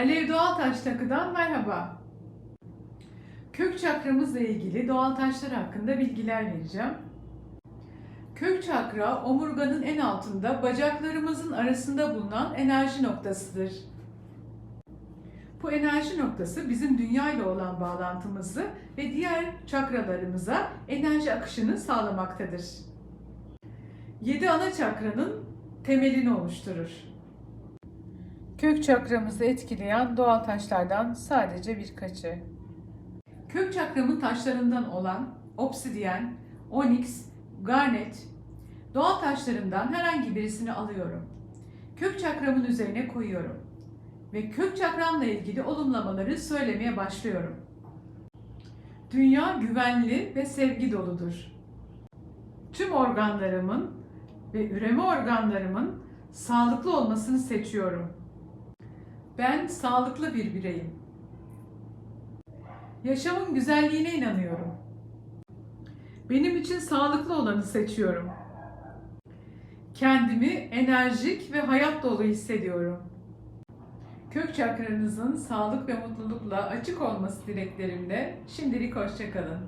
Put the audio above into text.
Alev Doğal Taş Takı'dan merhaba. Kök çakramızla ilgili doğal taşlar hakkında bilgiler vereceğim. Kök çakra, omurganın en altında bacaklarımızın arasında bulunan enerji noktasıdır. Bu enerji noktası bizim dünya ile olan bağlantımızı ve diğer çakralarımıza enerji akışını sağlamaktadır. Yedi ana çakranın temelini oluşturur. Kök çakramızı etkileyen doğal taşlardan sadece birkaçı. Kök çakramın taşlarından olan obsidyen, onyx, garnet, doğal taşlarından herhangi birisini alıyorum. Kök çakramın üzerine koyuyorum ve kök çakramla ilgili olumlamaları söylemeye başlıyorum. Dünya güvenli ve sevgi doludur. Tüm organlarımın ve üreme organlarımın sağlıklı olmasını seçiyorum. Ben sağlıklı bir bireyim. Yaşamın güzelliğine inanıyorum. Benim için sağlıklı olanı seçiyorum. Kendimi enerjik ve hayat dolu hissediyorum. Kök çakranızın sağlık ve mutlulukla açık olması dileklerimle şimdilik hoşçakalın.